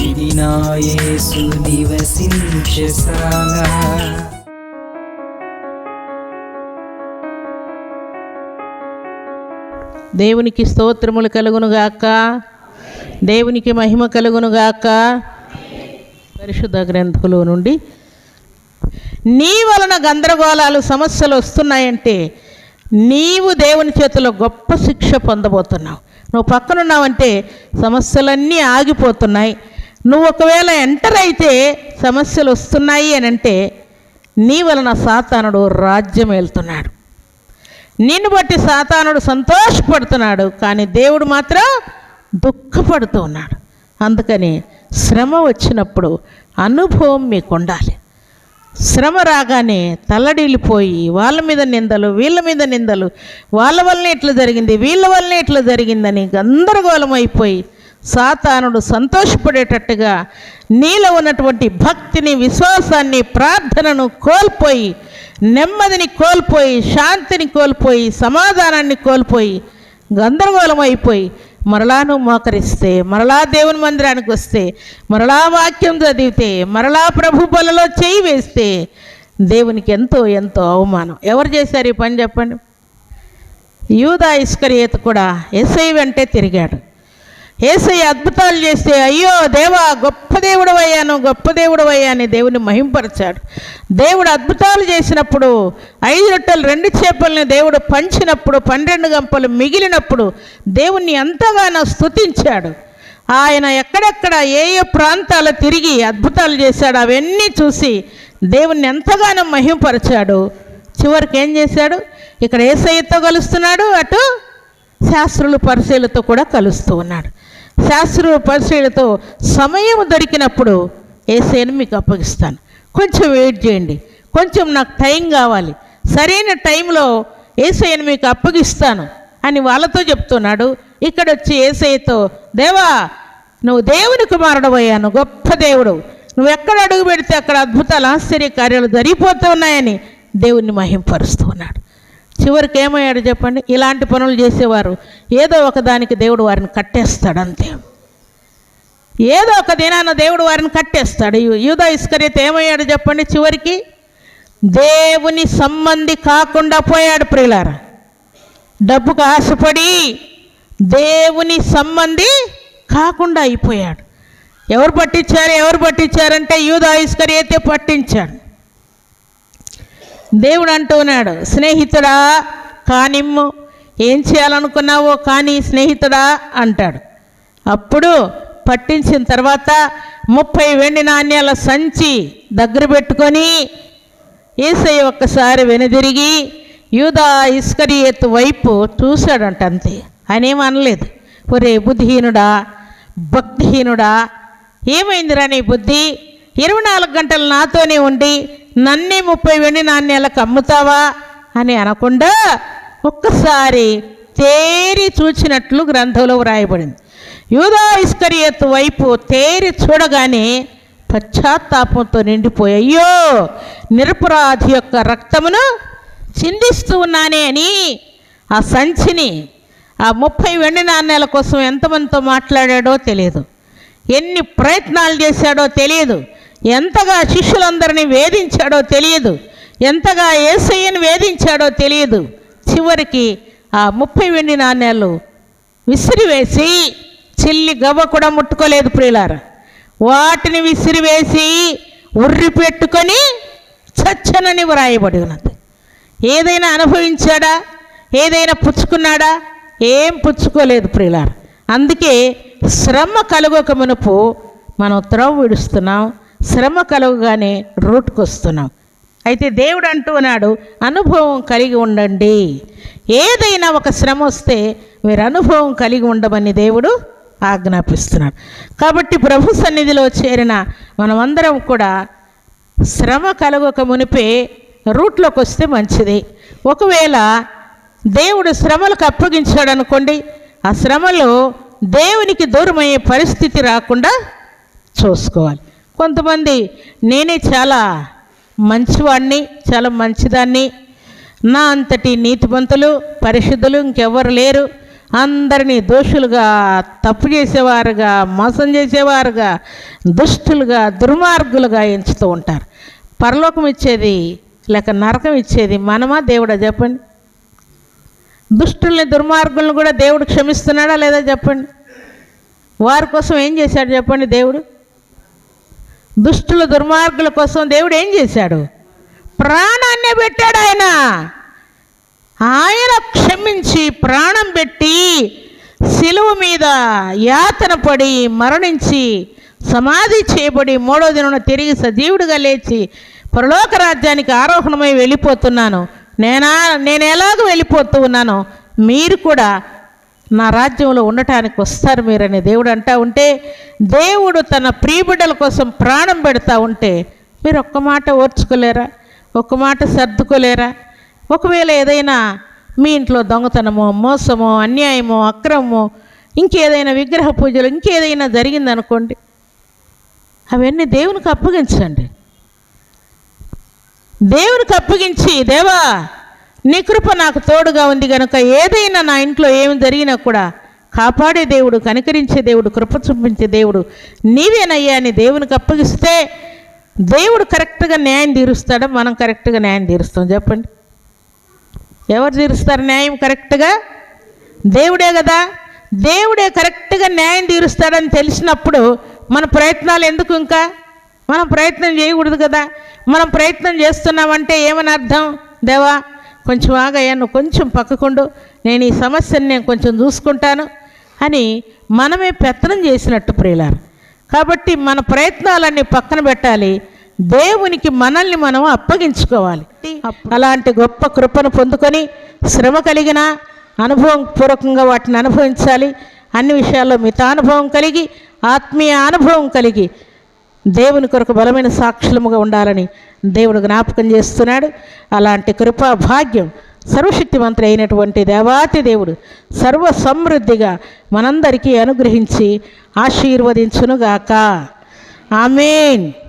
ఇది నా యేసు నివసించశాల దేవునికి స్తోత్రములు కలుగునుగాక. దేవునికి మహిమ కలుగునుగాక. పరిశుద్ధ గ్రంథంలో నుండి నీ వలన గందరగోళాలు సమస్యలు వస్తున్నాయంటే నీవు దేవుని చేతిలో గొప్ప శిక్ష పొందబోతున్నావు. నువ్వు పక్కనున్నావంటే సమస్యలన్నీ ఆగిపోతున్నాయి. నువ్వు ఒకవేళ ఎంటర్ అయితే సమస్యలు వస్తున్నాయి అని అంటే నీ వలన సాతానుడు రాజ్యం వెళ్తున్నాడు నిన్ను బట్టి సాతానుడు సంతోషపడుతున్నాడు కానీ దేవుడు మాత్రం దుఃఖపడుతూ ఉన్నాడు. అందుకని శ్రమ వచ్చినప్పుడు అనుభవం మీకు ఉండాలి శ్రమ రాగానే తల్లడిల్లిపోయి వాళ్ళ మీద నిందలు వీళ్ళ మీద నిందలు. వాళ్ళ వల్లనే ఇట్లా జరిగింది వీళ్ళ వల్లనే ఇట్లా జరిగిందని గందరగోళం అయిపోయి సాతానుడు సంతోషపడేటట్టుగా నీలో ఉన్నటువంటి భక్తిని విశ్వాసాన్ని ప్రార్థనను కోల్పోయి నెమ్మదిని కోల్పోయి శాంతిని కోల్పోయి సమాధానాన్ని కోల్పోయి గందరగోళం అయిపోయి మరలా నువ్వు మోకరిస్తే మరలా దేవుని మందిరానికి వస్తే మరలా వాక్యం చదివితే మరలా ప్రభు బలలో చేయి వేస్తే దేవునికి ఎంతో ఎంతో అవమానం. ఎవరు చేశారు ఈ పని చెప్పండి? యూదా ఇస్కరియేత కూడా ఎస్ఐ వెంటే తిరిగాడు. ఏసై అద్భుతాలు చేస్తే అయ్యో దేవా గొప్ప దేవుడు అయ్యాను గొప్ప దేవుడు అని దేవుని మహింపరిచాడు. దేవుడు అద్భుతాలు చేసినప్పుడు ఐదు రొట్టెలు రెండు చేపల్ని దేవుడు పంచినప్పుడు పన్నెండు గంపలు మిగిలినప్పుడు దేవుణ్ణి ఎంతగానో స్తుతించాడు. ఆయన ఎక్కడెక్కడ ఏ ఏ ప్రాంతాలు తిరిగి అద్భుతాలు చేశాడు అవన్నీ చూసి దేవుణ్ణి ఎంతగానో మహింపరిచాడు. చివరికి ఏం చేశాడు? ఇక్కడ ఏసయ్యతో కలుస్తున్నాడు అటు శాస్త్రులు పరిశీలతో కూడా కలుస్తూ ఉన్నాడు. శాస్త్ర పరిశీలతో సమయం దొరికినప్పుడు ఏసైను మీకు అప్పగిస్తాను. కొంచెం వెయిట్ చేయండి. కొంచెం నాకు టైం కావాలి. సరైన టైంలో ఏసైను మీకు అప్పగిస్తాను అని వాళ్ళతో చెప్తున్నాడు. ఇక్కడ వచ్చి ఏసైతో దేవా నువ్వు దేవుని కుమారుడు అయ్యాను గొప్ప దేవుడు. నువ్వు ఎక్కడ అడుగు పెడితే అక్కడ అద్భుతాలు ఆశ్చర్య కార్యాలు జరిగిపోతూ ఉన్నాయని దేవుణ్ణి మహింపరుస్తూ ఉన్నాడు. చివరికి ఏమయ్యాడు చెప్పండి? ఇలాంటి పనులు చేసేవారు. ఏదో ఒకదానికి దేవుడు వారిని కట్టేస్తాడు అంతే ఏదో ఒక దినాన దేవుడు వారిని కట్టేస్తాడు. యూ- ఇస్కరిత ఏమయ్యాడు చెప్పండి చివరికి? దేవుని సంబంధి కాకుండా పోయాడు ప్రియులార. డబ్బుకు ఆశపడి దేవుని సంబంధి కాకుండా అయిపోయాడు. ఎవరు పట్టించారు? ఎవరు పట్టించారంటే యూదా ఇస్కరియతే పట్టించాడు. దేవుడు అంటున్నాడు స్నేహితుడా కానిమ్ము ఏం చేయాలనుకున్నావో కానీ స్నేహితుడా అంటాడు. అప్పుడు పట్టించిన తర్వాత ముప్పై వెండి నాణ్యాల సంచి దగ్గర పెట్టుకొని ఈసై ఒక్కసారి వెనుదిరిగి యూదా ఇస్కరియత్ వైపు చూశాడంట అంతే. ఆయన అనలేదు. ఒరే బుద్ధిహీనుడా భక్తిహీనుడా ఏమైందిరా నీ బుద్ధి? ఇరవై నాలుగు గంటలు నాతోనే ఉండి నన్నే ముప్పై వెండి నాణ్యాలకు అమ్ముతావా అని అనకుండా ఒక్కసారి తేరి చూచినట్లు గ్రంథంలో వ్రాయబడింది. యూదా ఇస్కరియత్ వైపు తేరి చూడగానే పశ్చాత్తాపంతో నిండిపోయి అయ్యో నిరపరాధి యొక్క రక్తమును చిందిస్తూ ఉన్నానే అని ఆ సంచిని ఆ ముప్పై వెండి నాణ్యాల కోసం ఎంతమందితో మాట్లాడాడో తెలియదు. ఎన్ని ప్రయత్నాలు చేశాడో తెలియదు. ఎంతగా శిష్యులందరినీ వేధించాడో తెలియదు. ఎంతగా ఏసయ్యను వేధించాడో తెలియదు. చివరికి ఆ ముప్పై వెండి నాణ్యాలు విసిరివేసి చిల్లి గవ్వ కూడా ముట్టుకోలేదు ప్రియులార. వాటిని విసిరివేసి ఉర్రి పెట్టుకొని చచ్చనని వ్రాయబడి ఉన్నది. ఏదైనా అనుభవించాడా? ఏదైనా పుచ్చుకున్నాడా? ఏం పుచ్చుకోలేదు ప్రియులార. అందుకే శ్రమ కలుగక మునుపు మనం త్రవ్వు విడుస్తున్నాం శ్రమ కలుగగానే రూట్కి వస్తున్నాం అయితే దేవుడు అంటూ అనుభవం కలిగి ఉండండి. ఏదైనా ఒక శ్రమ వస్తే మీరు అనుభవం కలిగి ఉండమని దేవుడు ఆజ్ఞాపిస్తున్నాడు. కాబట్టి ప్రభు సన్నిధిలో చేరిన మనమందరం కూడా శ్రమ కలగక మునిపే రూట్లోకి వస్తే మంచిది. ఒకవేళ దేవుడు శ్రమలకు అప్పగించాడు అనుకోండి ఆ శ్రమలో దేవునికి దూరమయ్యే పరిస్థితి రాకుండా చూసుకోవాలి. కొంతమంది నేనే చాలా మంచివాడిని చాలా మంచిదాన్ని. నా అంతటి నీతిమంతులు పరిశుద్ధులు ఇంకెవ్వరు లేరు. అందరినీ దోషులుగా తప్పు చేసేవారుగా మోసం చేసేవారుగా దుష్టులుగా దుర్మార్గులుగా ఎంచుతూ ఉంటారు. పరలోకం ఇచ్చేది లేక నరకం ఇచ్చేది మనమా దేవుడా చెప్పండి. దుష్టుల్ని దుర్మార్గులను కూడా దేవుడు క్షమిస్తున్నాడా లేదా చెప్పండి. వారి కోసం ఏం చేశాడు చెప్పండి దేవుడు? దుష్టుల దుర్మార్గుల కోసం దేవుడు ఏం చేశాడు? ప్రాణాన్ని పెట్టాడు ఆయన. ఆయన క్షమించి ప్రాణం పెట్టి శిలువ మీద యాతన పడి మరణించి సమాధి చేయబడి మూడో దినం తిరిగి సజీవుడిగా లేచి పరలోక రాజ్యానికి ఆరోహణమై వెళ్ళిపోతున్నాను. నేనా నేను ఎలాగో వెళ్ళిపోతూ ఉన్నానో. మీరు కూడా నా రాజ్యంలో ఉండటానికి వస్తారు మీరని దేవుడు అంటా ఉంటే దేవుడు తన ప్రియబిడ్డల కోసం ప్రాణం పెడతా ఉంటే మీరు ఒక్క మాట ఓర్చుకోలేరా? ఒక్క మాట సర్దుకోలేరా? ఒకవేళ ఏదైనా మీ ఇంట్లో దొంగతనమో మోసమో అన్యాయమో అక్రమమో ఇంకేదైనా విగ్రహ పూజలు ఇంకేదైనా జరిగిందనుకోండి అవన్నీ దేవునికి అప్పగించండి. దేవునికి అప్పగించి దేవా నీ కృప నాకు తోడుగా ఉంది కనుక ఏదైనా నా ఇంట్లో ఏమి జరిగినా కూడా కాపాడే దేవుడు కనికరించే దేవుడు కృప చూపించే దేవుడు నీవేనయ్యా అని దేవునికి అప్పగిస్తే దేవుడు కరెక్ట్గా న్యాయం తీరుస్తాడా? మనం కరెక్ట్గా న్యాయం తీరుస్తాం. చెప్పండి. ఎవరు తీరుస్తారు న్యాయం కరెక్ట్గా? దేవుడే కదా. దేవుడే కరెక్ట్గా న్యాయం తీరుస్తాడని తెలిసినప్పుడు మన ప్రయత్నాలు ఎందుకు ఇంకా? మనం ప్రయత్నం చేయకూడదు కదా. మనం ప్రయత్నం చేస్తున్నామంటే ఏమని అర్థం? దేవా కొంచెం ఆగయ్యా నువ్వు కొంచెం పక్కకుండు. నేను ఈ సమస్యని నేను కొంచెం చూసుకుంటాను అని మనమే పెత్తనం చేసినట్టు ప్రియులారు. కాబట్టి మన ప్రయత్నాలన్నీ పక్కన పెట్టాలి. దేవునికి మనల్ని మనం అప్పగించుకోవాలి. అలాంటి గొప్ప కృపను పొందుకొని శ్రమ కలిగిన అనుభవం పూర్వకంగా వాటిని అనుభవించాలి. అన్ని విషయాల్లో మితానుభవం కలిగి ఆత్మీయ అనుభవం కలిగి దేవుని కొరకు బలమైన సాక్షులముగా ఉండాలని దేవుడు జ్ఞాపకం చేస్తున్నాడు. అలాంటి కృపా భాగ్యం సర్వశక్తివంతుడు అయినటువంటి దేవాతి దేవుడు సర్వ సమృద్ధిగా మనందరికీ అనుగ్రహించి ఆశీర్వదించునుగాక. ఆమెన్.